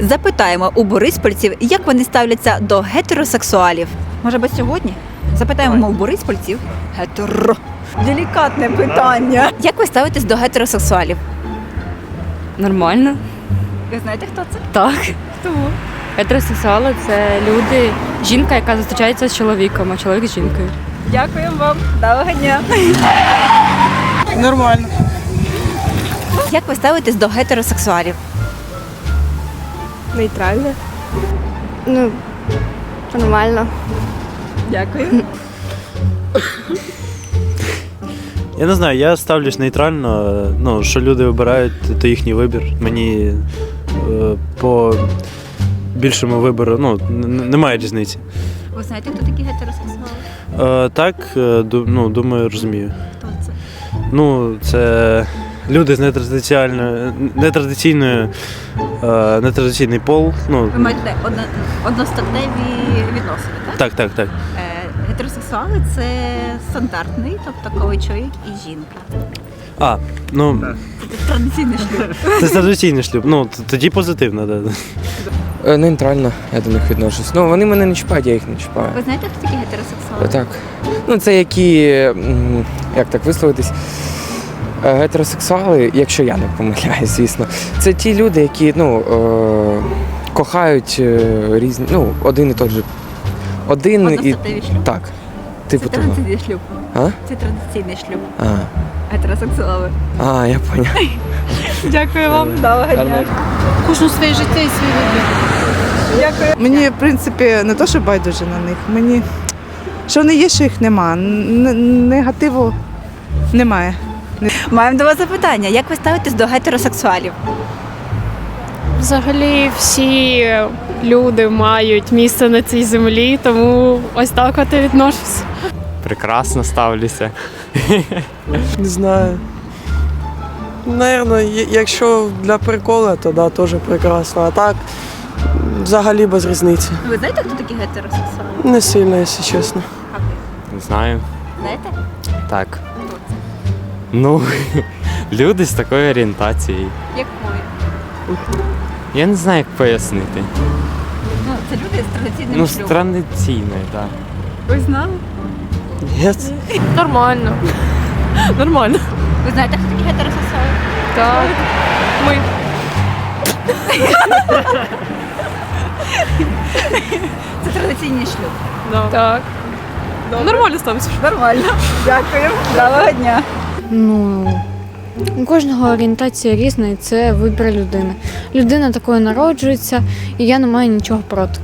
Запитаємо у бориспольців, як вони ставляться до гетеросексуалів. Може би сьогодні? Запитаємо у бориспольців. Гетеро. Делікатне питання. Як ви ставитесь до гетеросексуалів? Нормально. Ви знаєте, хто це? Так. Хто? Гетеросексуали це люди, жінка, яка зустрічається з чоловіком, а чоловік з жінкою. Дякуємо вам. Доброго дня. Нормально. Як ви ставитесь до гетеросексуалів? Нейтрально. Ну, нормально. Дякую. Я не знаю, я ставлюсь нейтрально. Ну, що люди вибирають, то їхній вибір. Мені е, по більшому вибору ну, н- немає різниці. Ви знаєте, хто такі гетеросексуали? Е, так, е, ду- ну, думаю, розумію. Хто це? Ну, це люди з нетрадиційною, нетрадиційною, е, нетрадиційний пол. Ну, Ви маєте одно, одностатеві відносини, так? так, так, так. Е, гетеросексуали це стандартний, тобто коли чоловік і жінка. А, ну, Це традиційний шлюб. це традиційний шлюб. Ну, т- тоді позитивно, так. Да. Е, Нейтрально я до них відношусь. Ну, вони мене не чіпають, я їх не чіпаю. Ви знаєте, хто такі гетеросексуали? Так. Ну, це які, м, як так висловитись, гетеросексуали, якщо я не помиляюсь, звісно, це ті люди, які ну, е, кохають е, різні, ну, один і той же. Один і. Шлюб? Так. Це Типу того. традиційний шлюб. А? Це традиційний шлюб. А, Гетеросексуали. а, я поняв. Дякую вам. Доброго дня. Кожну своє життя і свій вибір. Мені, в принципі, не то, що байдуже на них. Мені що вони є, що їх нема. Н- негативу немає. Маємо до вас запитання. Як ви ставитесь до гетеросексуалів? Взагалі всі люди мають місце на цій землі, тому ось так от і відношусь. Прекрасно ставлюся. Не знаю. Наверно, якщо для прикола, то да, теж прекрасно. А так, взагалі без різниці. Ви знаєте, хто такі гетеросексуали? Не сильно, якщо чесно. Не знаю. знаєте? Так. Ну, люди з такою орієнтацією. Якої? Я не знаю, як пояснити. Ну, це люди з традиційним Ну, з шлюбом. традиційною, так. Ви знали? Ні. Нормально. Нормально. Ви знаєте, хто такі гетеросексуали? Так. Ми. Це традиційний шлюб. Так. Нормально ставимося. Нормально. Дякую. Доброго дня. Ну, у кожного орієнтація різна, і це вибір людини. Людина такою народжується, і я не маю нічого проти.